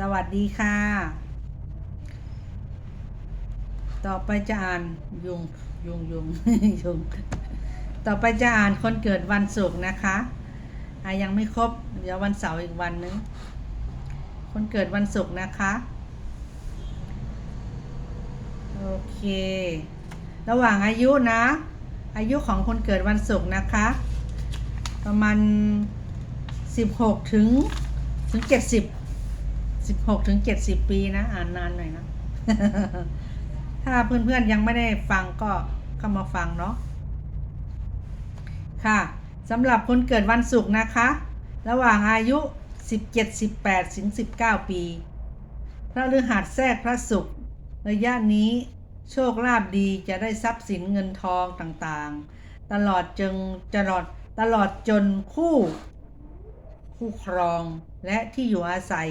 สวัสดีค่ะ ต่อไปจะอ่านยุงยุงยุงยุง ต่อไปจะอ่านคนเกิดวันศุกร์นะคะอะยังไม่ครบ เดี๋ยววันเสาร์อีกวันนึง คนเกิดวันศุกร์นะคะ โอเค ระหว่างอายุนะ อายุของคนเกิดวันศุกร์นะคะ ประมาณ 16 ถึงถึง 70 16ถึง70ปีนะ อ่านนานหน่อยนะ ถ้าเพื่อนๆยังไม่ได้ฟังก็เข้ามาฟังเนาะค่ะสำหรับคนเกิดวันศุกร์นะคะ ระหว่างอายุ 17 18ถึง19 ปี พระฤหัสแทรกพระศุกร์ระยะนี้โชคลาภดีจะได้ทรัพย์สินเงินทองต่างๆ ตลอดจนตลอดตลอดจนคู่ คู่ครอง และที่อยู่อาศัย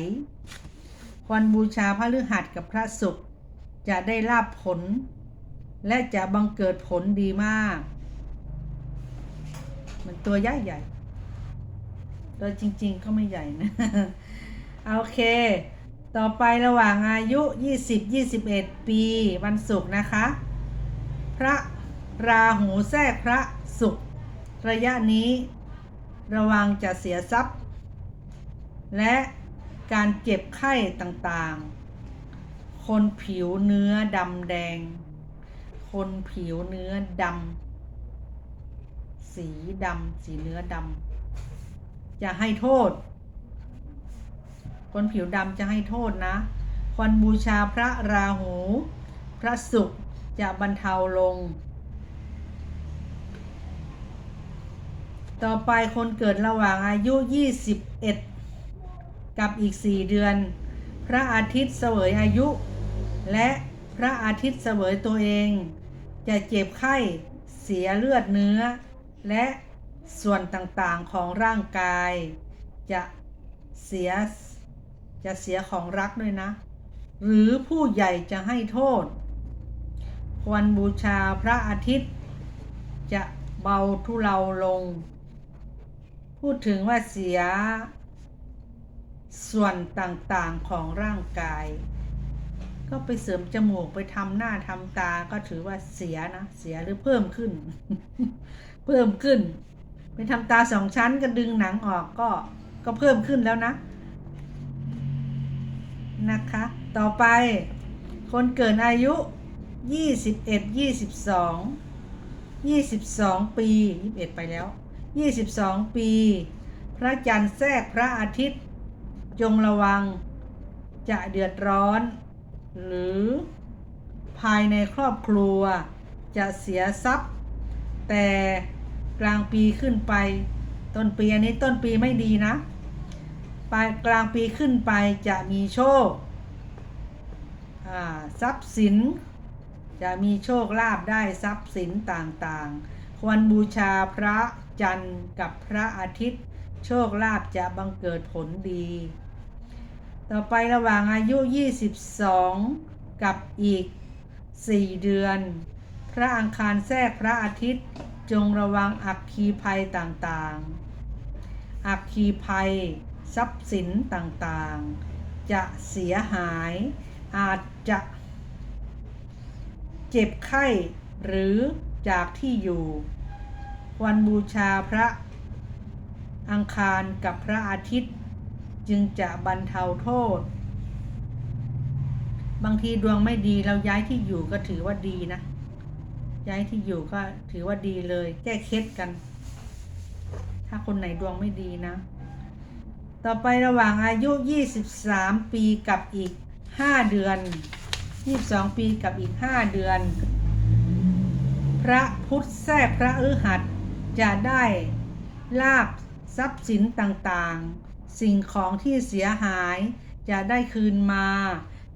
ควรบูชาพระฤหัสกับพระศุกร์จะได้ลาบผล และจะบังเกิดผลดีมาก มันตัวใหญ่ใหญ่ๆตัวจริง ๆ ก็ไม่ใหญ่นะ โอเค ต่อไประหว่างอายุ 20-21 ปี วันศุกร์นะคะ พระราหูแทรกพระศุกร์ระยะนี้ ระวังจะเสียทรัพย์ และการเจ็บไข้ต่างๆ คนผิวเนื้อดำแดง คนผิวเนื้อดำสีดำสีเนื้อดำจะให้โทษ คนผิวดำจะให้โทษนะควรบูชาพระราหู พระศุกร์จะบรรเทาลง ต่อไปคนเกิดระหว่างอายุ 21 กับอีก4เดือน พระอาทิตย์เสวยอายุ และพระอาทิตย์เสวยตัวเอง จะเจ็บไข้เสียเลือดเนื้อ และส่วนต่างๆของร่างกาย จะเสียจะเสียของรักด้วยนะ หรือผู้ใหญ่จะให้โทษ ควรบูชาพระอาทิตย์ จะเบาทุเลาลง พูดถึงว่าเสีย ส่วนต่างๆของร่างกาย ก็ไปเสริมจมูกไปทำหน้าทำตาก็ถือว่าเสียนะเสียหรือเพิ่มขึ้น เพิ่มขึ้น ไปทำตาสองชั้นก็ดึงหนังออกก็ก็เพิ่มขึ้นแล้วนะ นะคะ ต่อไป คนเกิดอายุ 21 22 22 ปี 21 ไปแล้ว 22 ปี พระจันทร์แทรกพระอาทิตย์ จงระวัง จะเดือดร้อน หรือ ภายในครอบครัว จะเสียทรัพย์ แต่กลางปีขึ้นไป ต้นปีอันนี้ต้นปีไม่ดีนะปลายกลางปีขึ้นไปจะมีโชคทรัพย์สิน จะมีโชคลาภได้ทรัพย์สินต่างๆ ควรบูชาพระจันทร์กับพระอาทิตย์ โชคลาภจะบังเกิดผลดี ต่อไประหว่างอายุ 22 กับอีก 4 เดือน พระอังคารแทรกพระอาทิตย์จงระวังอัคคีภัยต่างๆ อัคคีภัย ทรัพย์สินต่างๆ จะเสียหายอาจจะเจ็บไข้หรือจากที่อยู่วันบูชาพระอังคารกับพระอาทิตย์ จึงจะบรรเทาโทษ บางทีดวงไม่ดีเราย้ายที่อยู่ก็ถือว่าดีนะ ย้ายที่อยู่ก็ถือว่าดีเลย แก้เคล็ดกัน ถ้าคนไหนดวงไม่ดีนะ ต่อไประหว่างอายุ 23 ปีกับอีก 5 เดือน 22 ปีกับอีก 5 เดือน พระพุทธแทรกพระฤหัสจะได้ลาบทรัพย์สินต่างๆ สิ่งของที่เสียหายจะได้คืนมา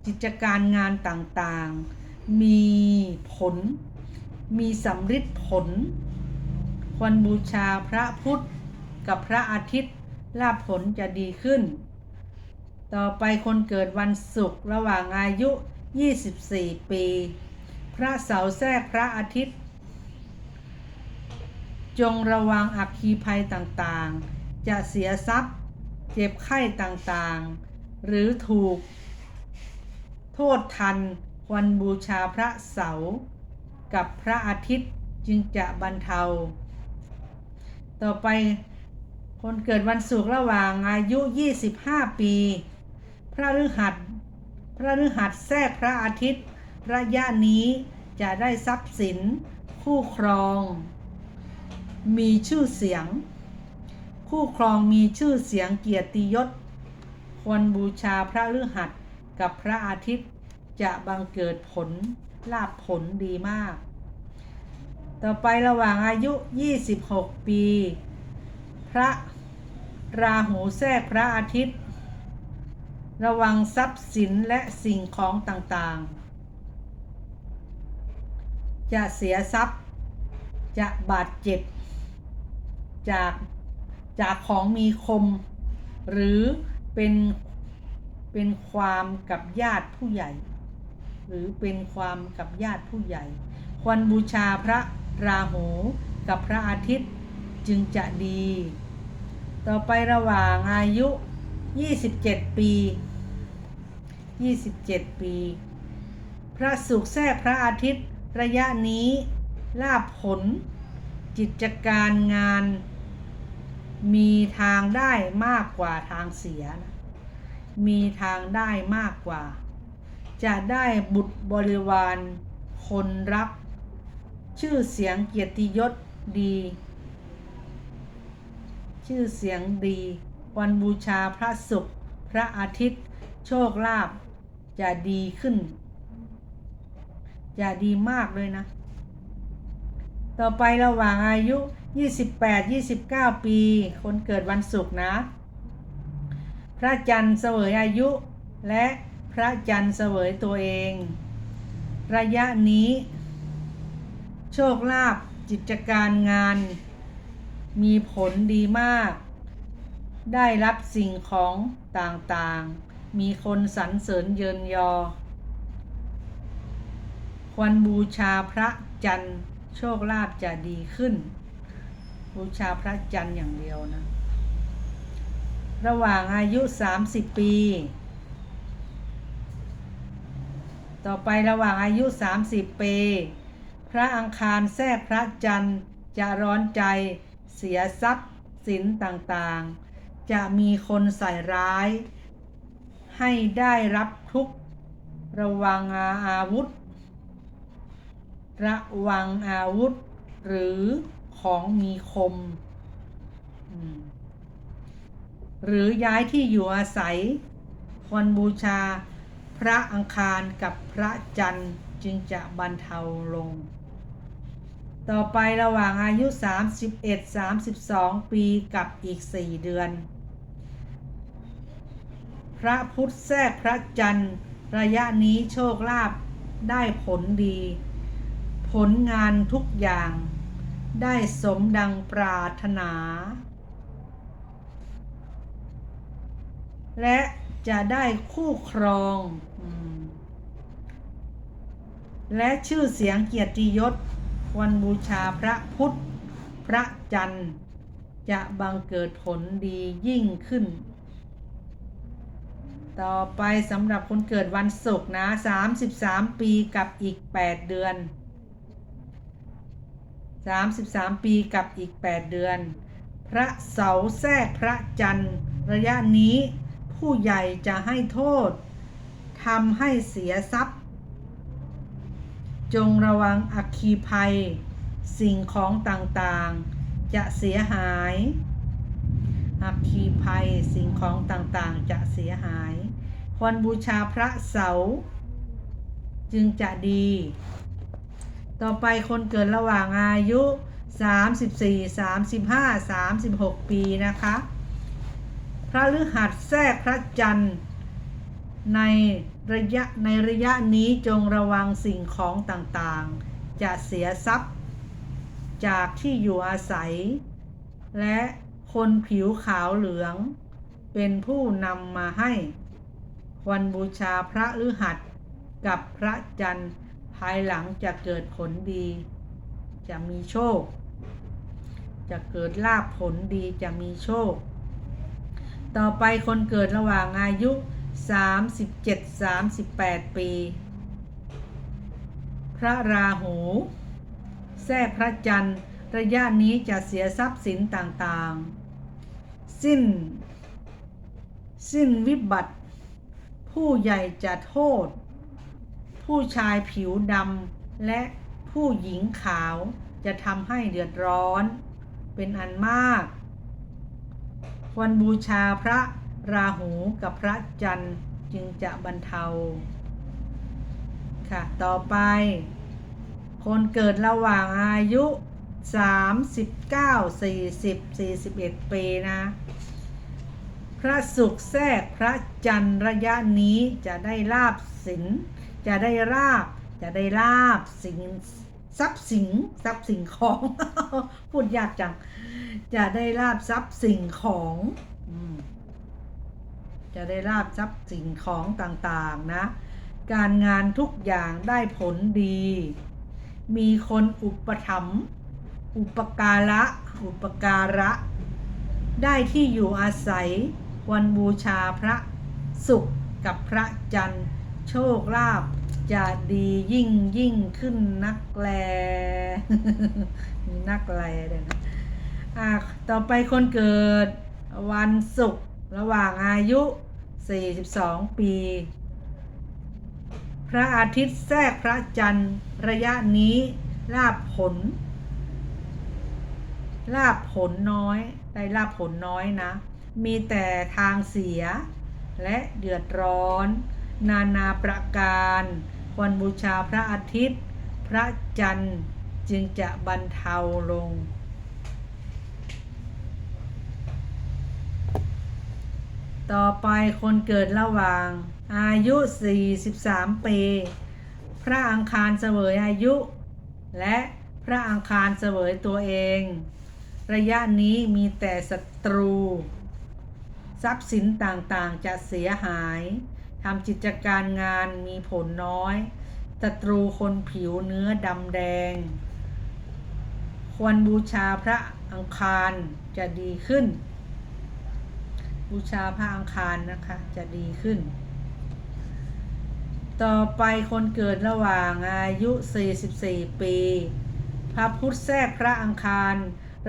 กิจการงานต่างๆ มีผล มีสำฤทธิ์ผล ควรบูชาพระพุทธกับพระอาทิตย์ลาภผลจะดีขึ้น ต่อไปคนเกิดวันศุกร์ระหว่างอายุ 24 ปี พระเสาร์แทรกพระอาทิตย์ จงระวังอัคคีภัยต่างๆ จะเสียทรัพย์ เจ็บไข้ต่างๆ หรือถูก โทษทันควรบูชาพระเสาร์กับพระอาทิตย์จึงจะบรรเทา ต่อไปคนเกิดวันศุกร์ระหว่างอายุ 25 ปี พระฤหัส พระฤหัสแทรกพระอาทิตย์ ระยะนี้จะได้ทรัพย์สิน คู่ครอง มีชื่อเสียง คู่ครองมีชื่อเสียงเกียรติยศ ควรบูชาพระฤหัสกับพระอาทิตย์จะบังเกิดผลลาภผลดีมาก ต่อไประหว่างอายุ 26 ปี พระราหูแทรกพระอาทิตย์ ระวังทรัพย์สินและสิ่งของต่างๆ จะเสียทรัพย์ จะบาดเจ็บ จาก จากของมีคม หรือเป็นเป็นความกับญาติผู้ใหญ่ หรือเป็นความกับญาติผู้ใหญ่ ควรบูชาพระราหูกับพระอาทิตย์จึงจะดี ต่อไประหว่างอายุ 27 ปี 27 ปี พระศุกร์แทรกพระอาทิตย์ระยะนี้ลาภผลกิจการงาน มีทางได้มากกว่าทางเสียนะ มีทางได้มากกว่า จะได้บุตรบริวาร คนรัก ชื่อเสียงเกียรติยศดี ชื่อเสียงดี วันบูชาพระศุกร์พระอาทิตย์ โชคลาภจะดีขึ้น จะดีมากเลยนะ ต่อไประหว่างอายุ 28-29 ปี คนเกิดวันศุกร์นะ พระจันทร์เสวยอายุ และพระจันทร์เสวยตัวเอง ระยะนี้ โชคลาภกิจการงาน มีผลดีมาก ได้รับสิ่งของต่างๆ มีคนสรรเสริญเยินยอ ควรบูชาพระจันทร์ โชคลาภจะดีขึ้น บูชาพระจันทร์อย่างเดียวนะ ระหว่างอายุ 30 ปี ต่อไประหว่างอายุ 30 ปี พระอังคารแทรกพระจันทร์จะร้อนใจเสียทรัพย์สินต่างๆ จะมีคนใส่ร้าย ให้ได้รับทุกระวังอาวุธ ระวังอาวุธ หรือของมีคม หรือย้ายที่อยู่อาศัย ควรบูชาพระอังคารกับพระจันทร์จึงจะบรรเทาลง ต่อไประหว่างอายุ 31-32 ปีกับอีก 4 เดือน พระพุทธแทรกพระจันทร์ระยะนี้โชคลาภได้ผลดี ผลงานทุกอย่าง ได้สมดังปรารถนา และจะได้คู่ครองอและชื่อเสียงเกียรติยศควรบูชาพระพุทธ พระจันทร์ จะบังเกิดผลดียิ่งขึ้น ต่อไปสำหรับคนเกิดวันศุกร์นะ 33 ปีกับอีก 8 เดือน 33 ปีกับอีก 8 เดือน พระเสาแทรกพระจันทร์ ระยะนี้ผู้ใหญ่จะให้โทษทำให้เสียทรัพย์ จงระวังอัคคีภัย สิ่งของต่างๆ จะเสียหายอัคคีภัยสิ่งของต่างๆ จะเสียหาย ควรบูชาพระเสา จึงจะดี ต่อไปคนเกิดระหว่างอายุ 34 35 36 ปีนะคะ พระฤหัสแทรกพระจันทร์ ในระยะในระยะนี้จงระวังสิ่งของต่างๆ จะเสียทรัพย์ จากที่อยู่อาศัย และคนผิวขาวเหลือง เป็นผู้นำมาให้ วันบูชาพระฤหัสกับพระจันทร์ ภายหลังจะเกิดผลดี จะมีโชค จะเกิดลาภผลดีจะมีโชค ต่อไปคนเกิดระหว่างอายุสามสิบเจ็ดสามสิบแปดปี พระราหู แทรกพระจันทร์ ระยะนี้จะเสียทรัพย์สินต่างๆ สิ้น สิ้นวิบัติ ผู้ใหญ่จะโทษ ผู้ชายผิวดำและผู้หญิงขาวจะทำให้เดือดร้อน เป็นอันมาก ควรบูชาพระราหูกับพระจันทร์จึงจะบรรเทา ค่ะ ต่อไป คนเกิดระหว่างอายุ 39 40 41 ปีนะ พระศุกร์แทรกพระจันทร์ระยะนี้จะได้ลาบสิน จะได้ราบ จะได้ลาบสิ่งทรัพย์สิงทรัพย์สิ่งของ พูดยากจัง จะได้ลาบทรัพย์สิ่งของจะได้ลาบทรัพย์สิ่งของต่างๆนะ การงานทุกอย่างได้ผลดี มีคนอุปถัมภ์อุปการะ อุปการะ ได้ที่อยู่อาศัย วันบูชาพระศุกร์กับพระจันทร์ โชคลาภ จะดียิ่งยิ่งขึ้นนักแล มีนักแลเลยนะ อะต่อไปคนเกิดวันศุกร์ระหว่างอายุ 42 ปี พระอาทิตย์แทรกพระจันทร์ระยะนี้ลาบผล ลาบผลน้อย ได้ลาบผลน้อยนะ มีแต่ทางเสียและเดือดร้อน นานาประการ วรบูชาพระอาทิตย์ พระจันทร์จึงจะบรรเทาลง ต่อไปคนเกิดระหว่าง อายุ 43 ปี พระอังคารเสวยอายุ และพระอังคารเสวยตัวเอง ระยะนี้มีแต่ศัตรู ทรัพย์สินต่างๆจะเสียหาย ทำกิจการงานมีผลน้อยศัตรูคนผิวเนื้อดำแดง ควรบูชาพระอังคารจะดีขึ้น บูชาพระอังคารนะคะ จะดีขึ้น ต่อไปคนเกิดระหว่างอายุ 44 ปี พระพุทธแทรกพระอังคาร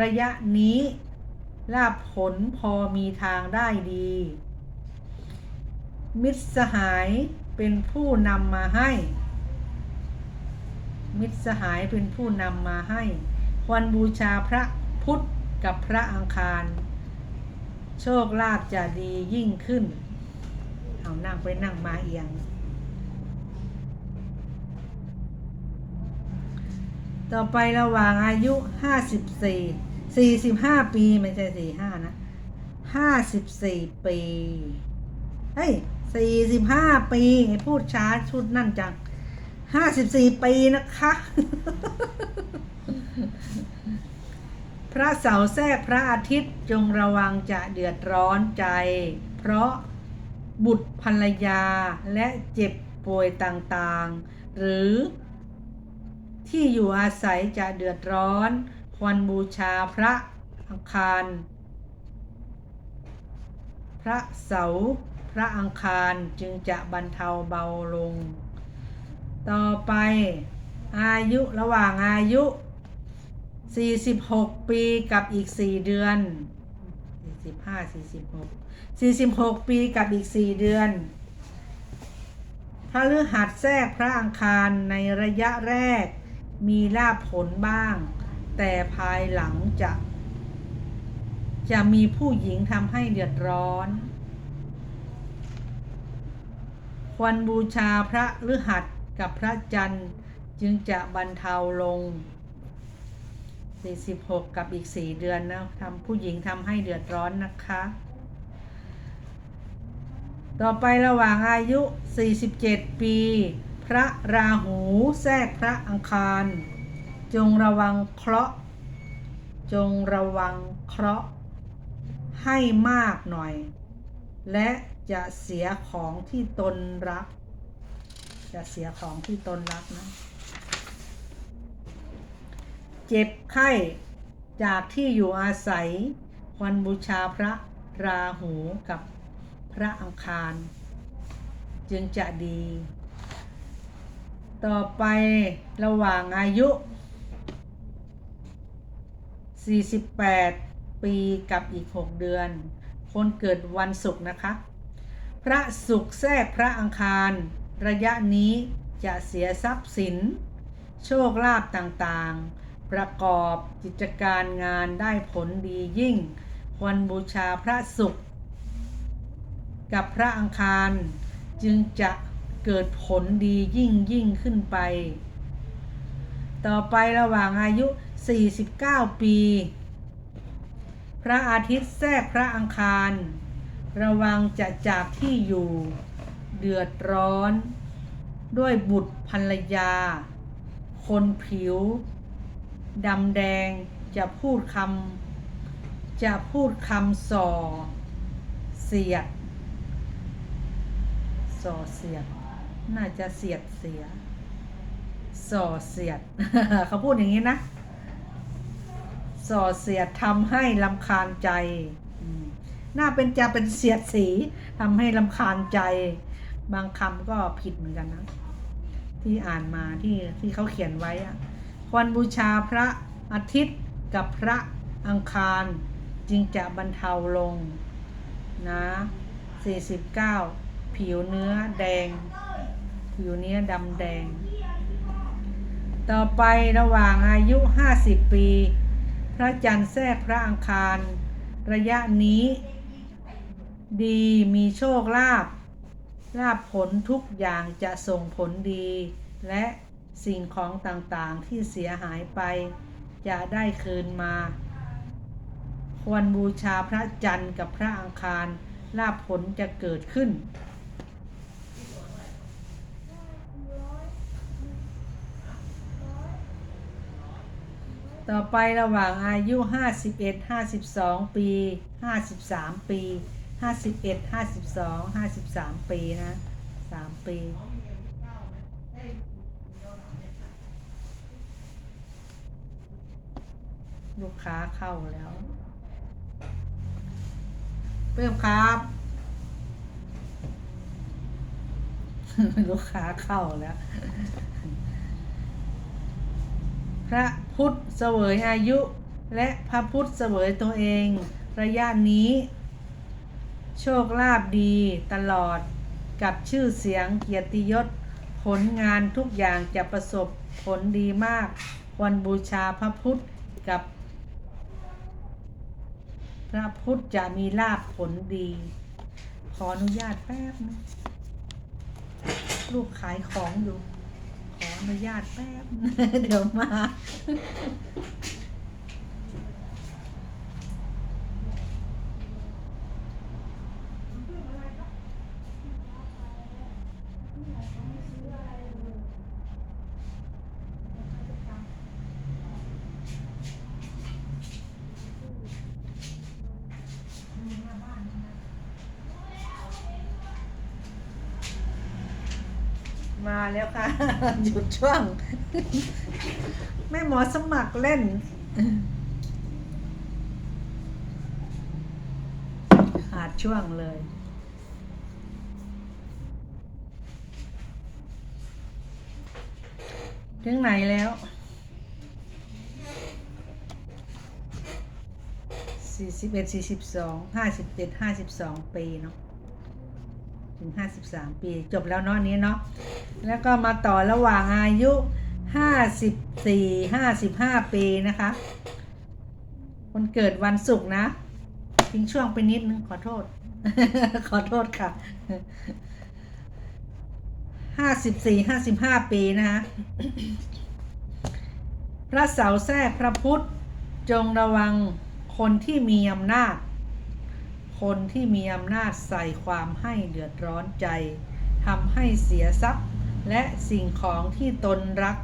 ระยะนี้ลาบผลพอมีทางได้ดี มิตรสหายเป็นผู้นำมาให้ มิตรสหายเป็นผู้นำมาให้ ควรบูชาพระพุทธกับพระอังคาร โชคลาภจะดียิ่งขึ้น เอานั่งไปนั่งมาเอียง ต่อไประหว่างอายุ54 45ปีไม่ใช่45นะ54ปี เฮ้ย 45ปีให้าปีพูดช้าชุดนั่นจัง54ปีนะคะ พระเสาแทรกพระอาทิตย์จงระวังจะเดือดร้อนใจ เพราะบุตรภรรยาและเจ็บป่วยต่างๆ หรือที่อยู่อาศัยจะเดือดร้อน ควรบูชาพระอังคาร พระเสา ร์พระอังคารจึงจะบรรเทาเบาลง ต่อไปอายุระหว่างอายุ 46 ปีกับอีก 4 เดือน 45 46 46 ปีกับอีก 4 เดือนพระฤหัสแทรกพระอังคารในระยะแรกมีลาภผลบ้าง แต่ภายหลังจะ จะมีผู้หญิงทำให้เดือดร้อน ควรบูชาพระฤหัสกับพระจันทร์จึงจะบรรเทาลง 46 กับอีก 4 เดือนนะทำผู้หญิงทำให้เดือดร้อนนะคะ ต่อไประหว่างอายุ 47 ปี พระราหูแทรกพระอังคาร จงระวังเคราะห์ จงระวังเคราะห์ให้มากหน่อย และ จะเสียของที่ตนรัก จะเสียของที่ตนรักนะ เจ็บไข้จากที่อยู่อาศัยควรบูชาพระราหูกับพระอังคาร จึงจะดี ต่อไประหว่างอายุ 48 ปีกับอีก 6 เดือน คนเกิดวันศุกร์นะคะ พระศุกร์แทรกพระอังคาร ระยะนี้จะเสียทรัพย์สิน โชคลาภต่างๆ ประกอบกิจการงานได้ผลดียิ่ง ควรบูชาพระศุกร์กับพระอังคารจึงจะเกิดผลดียิ่งยิ่งขึ้นไป ต่อไประหว่างอายุ 49 ปี พระอาทิตย์แทรกพระอังคาร ระวังจะจากที่อยู่ เดือดร้อน ด้วยบุตรภรรยา คนผิวดำแดงจะพูดคำจะพูดคำส่อ เสียดส่อเสียด น่าจะเสียดเสียส่อเสียด เขาพูดอย่างนี้นะส่อเสียดทำให้ลำคาญใจ น่าเป็นจะเป็นเสียดสีทำให้ลำคาญใจ บางคำก็ผิดเหมือนกันนะ ที่อ่านมาที่ที่เขาเขียนไว้อะควรบูชาพระอาทิตย์กับพระอังคารจึงจะบรรเทาลงนะ 49 ผิวเนื้อแดง ผิวเนื้อดำแดง ต่อไประหว่างอายุ 50 ปี พระจันทร์แทรกพระอังคาร ระยะนี้ ดีมีโชคลาภลาภผลทุกอย่างจะส่งผลดี และสิ่งของต่างๆที่เสียหายไป จะได้คืนมา ควรบูชาพระจันทร์กับพระอังคาร ลาภผลจะเกิดขึ้น ต่อไประหว่างอายุ 51 52 ปี 53 ปี 51 52 53ปีนะ3ปีลูกค้าเข้าแล้วเพิ่มครับ ลูกค้าเข้าแล้ว พระพุทธเสวยอายุ และพระพุทธเสวยตัวเอง ระยะนี้ โชคลาภดีตลอดกับชื่อเสียงเกียรติยศ ผลงานทุกอย่างจะประสบผลดีมาก วันบูชาพระพุทธกับ พระพุทธจะมีลาภผลดี ขออนุญาตแป๊บนึงลูกขายของอยู่ ขออนุญาตแป๊บ เดี๋ยวมา มาแล้วค่ะ หยุดช่วง แม่หมอสมัครเล่น ขาดช่วงเลยถึงไหนแล้ว สี่สิบเอ็ดสี่สิบสอง ห้าสิบเจ็ดห้าสิบสองปีเนาะ ถึง53ปี จบแล้วเนาะอันนี้เนาะ แล้วก็มาต่อระหว่างอายุ 54 55 ปีนะคะ คนเกิดวันศุกร์นะ ทิ้งช่วงไปนิดนึงขอโทษ ขอโทษค่ะ 54 55 ปีนะคะพระเสาแทรกพระพุทธจงระวังคนที่มีอำนาจ คนที่มีอำนาจใส่ความให้เดือดร้อนใจทำให้เสียทรัพย์ และสิ่งของที่ตนรัก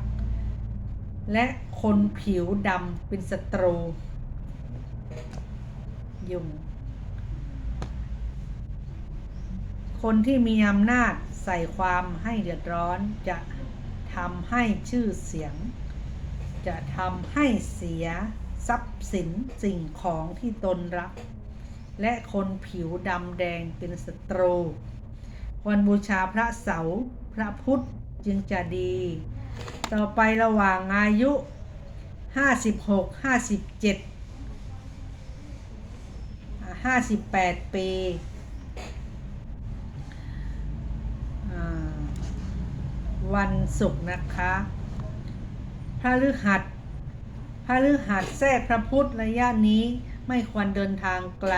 และคนผิวดำเป็นศัตรู ยุง คนที่มีอำนาจใส่ความให้เดือดร้อนจะทำให้ชื่อเสียง จะทำให้เสียทรัพย์สินสิ่งของที่ตนรัก และคนผิวดำแดงเป็นศัตรูวันบูชาพระเสา พระพุธจึงจะดี ต่อไประหว่างอายุ 56 57 58 ปีอ่าวันศุกร์นะคะพระฤหัสพระฤหัสแทรกพระพุธระยะนี้ไม่ควรเดินทางไกล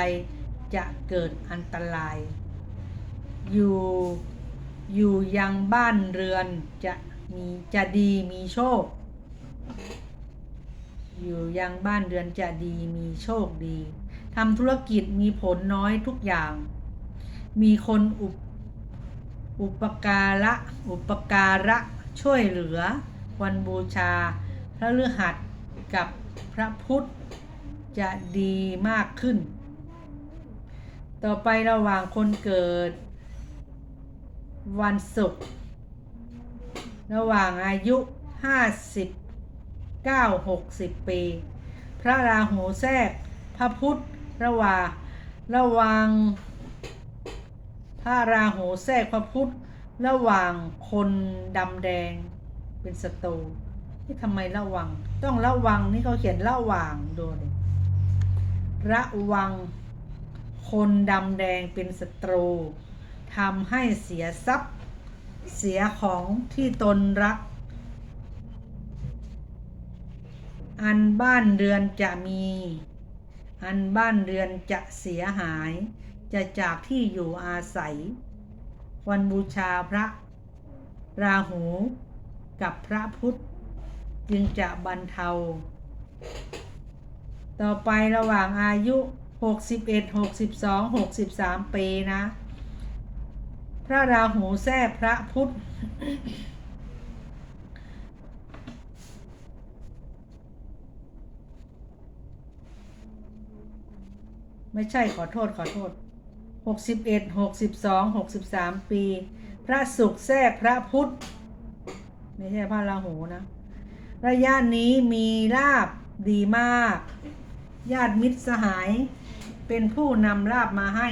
จะเกิดอันตราย อยู่ อยู่ยังบ้านเรือนจะมีจะดีมีโชค อยู่ยังบ้านเรือนจะดีมีโชคดีทำธุรกิจมีผลน้อยทุกอย่าง มีคนอุปอุปการะอุปการะช่วยเหลือ วันบูชา พระฤหัสกับพระพุทธจะดีมากขึ้น ต่อไประหว่างคนเกิด วันศุกร์ระหว่างอายุ50 9 60 ปี พระราหูแทรก พระพุธระหว่างระหว่างพระราหูแทรกพระพุธระหว่างคนดำแดงเป็นศัตรูที่ทำไมระวัง ต้องระวังนี่เขาเขียนระหว่างดูดิระวัง คนดำแดงเป็นศัตรู ทำให้เสียทรัพย์ เสียของที่ตนรัก อันบ้านเรือนจะมี อันบ้านเรือนจะเสียหาย จะจากที่อยู่อาศัย วันบูชาพระ ราหู กับพระพุทธ จึงจะบรรเทา ต่อไประหว่างอายุ 61 62 63 ปีนะ พระราหูแทรกพระพุทธไม่ใช่ขอโทษขอโทษ 61 62 63 ปี พระศุกร์แทรกพระพุทธไม่ใช่พระราหูนะ ระยะนี้มีลาบดีมาก ญาติมิตรสหายเป็นผู้นำลาบมาให้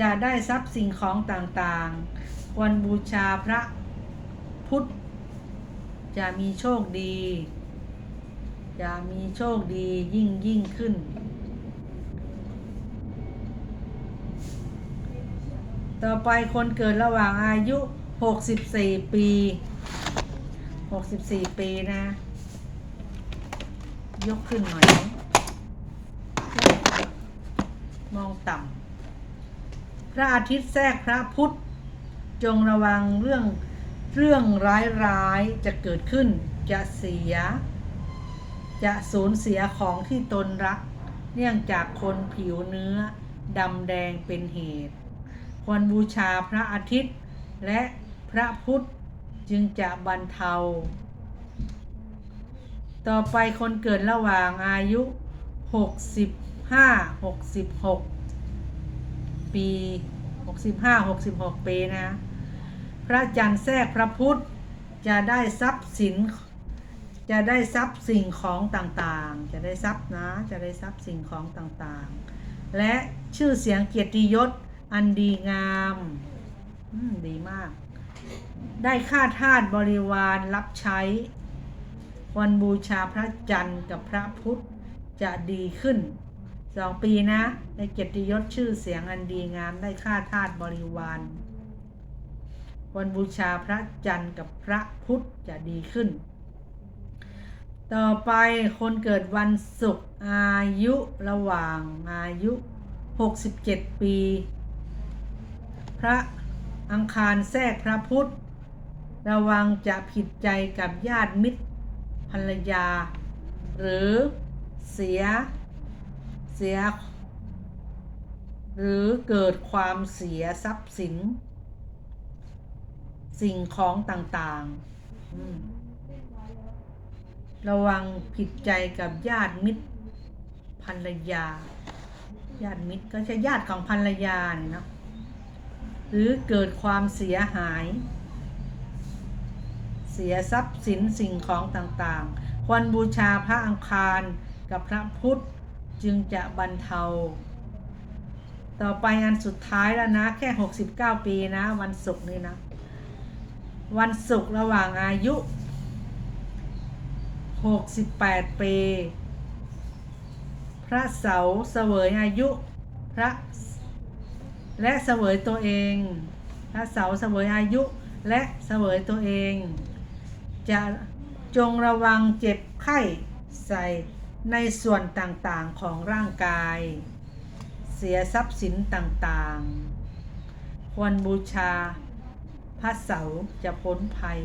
จะได้ทรัพย์สิ่งของต่างๆ ควรบูชาพระพุทธ จะมีโชคดี จะมีโชคดียิ่งยิ่งขึ้น ต่อไปคนเกิดระหว่างอายุ 64 ปี 64 ปีนะ ยกขึ้นหน่อย มองต่ำ พระอาทิตย์แทรกพระพุธจงระวังเรื่องเรื่องร้ายๆจะเกิดขึ้น จะเสีย จะสูญเสียของที่ตนรัก เนื่องจากคนผิวเนื้อดำแดงเป็นเหตุ ควรบูชาพระอาทิตย์ และพระพุธจึงจะบรรเทา ต่อไปคนเกิดระหว่างอายุ 65 66 ปี 65 66 ปีนะ พระจันทร์แทรกพระพุธจะได้ทรัพย์สิน จะได้ทรัพย์สิ่งของต่างๆ จะได้ทรัพย์นะ จะได้ทรัพย์สิ่งของต่างๆ และชื่อเสียงเกียรติยศอันดีงามมดีมาก ได้ค่าทาสบริวารรับใช้วันบูชาพระจันทร์กับพระพุธจะดีขึ้น สองปีนะได้เกียรติยศชื่อเสียงอันดีงามได้ค่าทาสบริวาร วันบูชาพระจันทร์กับพระพุธจะดีขึ้น ต่อไปคนเกิดวันศุกร์อายุระหว่างอายุ 67 ปี พระอังคารแทรกพระพุธระวังจะผิดใจกับญาติมิตรภรรยา หรือเสีย เสีย หรือเกิดความเสียทรัพย์สิน สิ่งของต่างๆ ระวังผิดใจกับญาติมิตรภรรยา ญาติมิตรก็ใช่ญาติของภรรยาเนาะหรือเกิดความเสียหาย เสียทรัพย์สินสิ่งของต่างๆ ควรบูชาพระอังคารกับพระพุทธ จึงจะบรรเทา ต่อไปอันสุดท้ายแล้วนะ แค่ 69 ปีนะ วันศุกร์นี่นะ วันศุกร์ระหว่างอายุ 68 ปี พระเสาเสวยอายุพระและเสวยตัวเอง พระเสาเสวยอายุและเสวยตัวเอง จะจงระวังเจ็บไข้ใส่ ในส่วนต่างๆของร่างกาย เสียทรัพย์สินต่างๆ ควรบูชา พระเสาจะพ้นภัย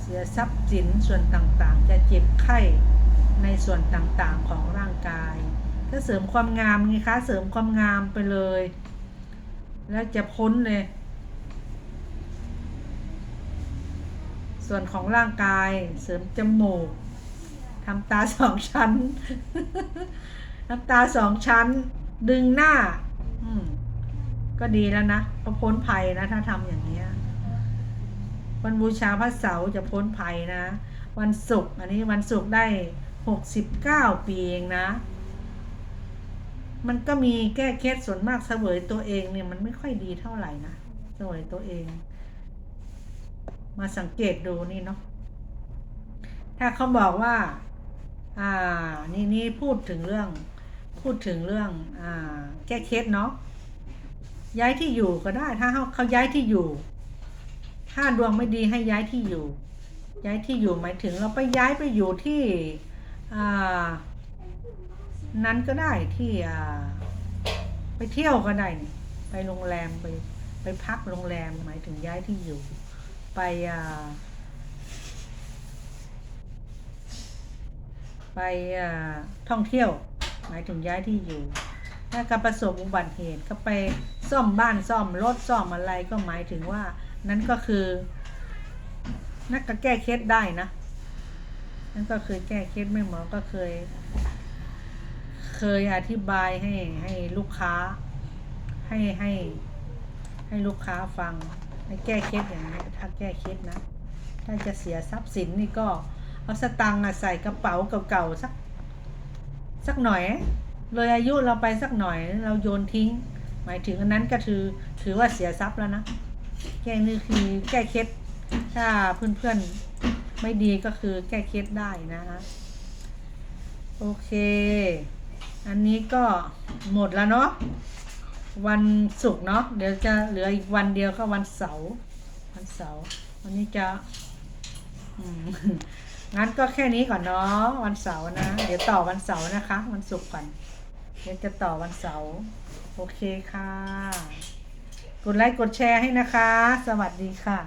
เสียทรัพย์สินส่วนต่างๆ จะเจ็บไข้ในส่วนต่างๆของร่างกาย ก็เสริมความงามไงคะเสริมความงามไปเลย แล้วจะพ้นเลยส่วนของร่างกายเสริมจมูก ทำตาสองชั้นทำตาสองชั้น ดึงหน้า อืมก็ดีแล้วนะก็พ้นภัยนะ ถ้าทำอย่างเนี้ยวันบูชาพระเสาจะพ้นภัยนะ วันศุกร์อันนี้วันศุกร์ได้หกสิบเก้าปีเองนะ มันก็มีแก้เคล็ดส่วนมากเสวยตัวเองเนี่ยมันไม่ค่อยดีเท่าไหร่นะเสวยตัวเอง มาสังเกตดูนี่เนาะถ้าเขาบอกว่า อ่า นี่นี่พูดถึงเรื่อง พูดถึงเรื่อง อ่า แก้เคล็ดเนาะ ย้ายที่อยู่ก็ได้ ถ้าเขาเขาย้ายที่อยู่ ถ้าดวงไม่ดีให้ย้ายที่อยู่ ย้ายที่อยู่หมายถึงเราไปย้ายไปอยู่ที่ อ่า นั้นก็ได้ที่ อ่า ไปเที่ยวก็ได้นี่ไปโรงแรมไป ไปพักโรงแรมหมายถึงย้ายที่อยู่ ไป อ่า ไปท่องเที่ยว หมายถึงย้ายที่อยู่ ถ้าการประสบอุบัติเหตุก็ไปซ่อมบ้านซ่อมรถซ่อมอะไรก็หมายถึงว่า นั่นก็คือนักก็แก้เคล็ดได้นะนั่นก็คือแก้เคล็ดแม่หมอก็เคย เคยอธิบายให้ให้ลูกค้า ให้ให้ ให้ลูกค้าฟังให้แก้เคล็ดอย่างนี้ถ้าแก้เคล็ดนะ ถ้าจะเสียทรัพย์สินนี่ก็ เอาสตังค์อะใส่กระเป๋าเก่าๆสัก สักหน่อย เลยอายุเราไปสักหน่อย เราโยนทิ้ง หมายถึงอันนั้นก็ถือถือว่าเสียทรัพย์แล้วนะแก้นี่คือแก้เคล็ดถ้าเพื่อนๆไม่ดีก็คือแก้เคล็ดได้นะคะโอเค อันนี้ก็หมดแล้วเนาะวันศุกร์เนาะเดี๋ยวจะเหลืออีกวันเดียวก็วันเสาร์วันเสาร์วันนี้จะ งั้นก็แค่นี้ก่อนเนาะวันเสาร์นะ เดี๋ยวต่อวันเสาร์นะคะ วันศุกร์ก่อนเดี๋ยวจะต่อวันเสาร์โอเคค่ะ กดไลค์กดแชร์ให้นะคะ สวัสดีค่ะ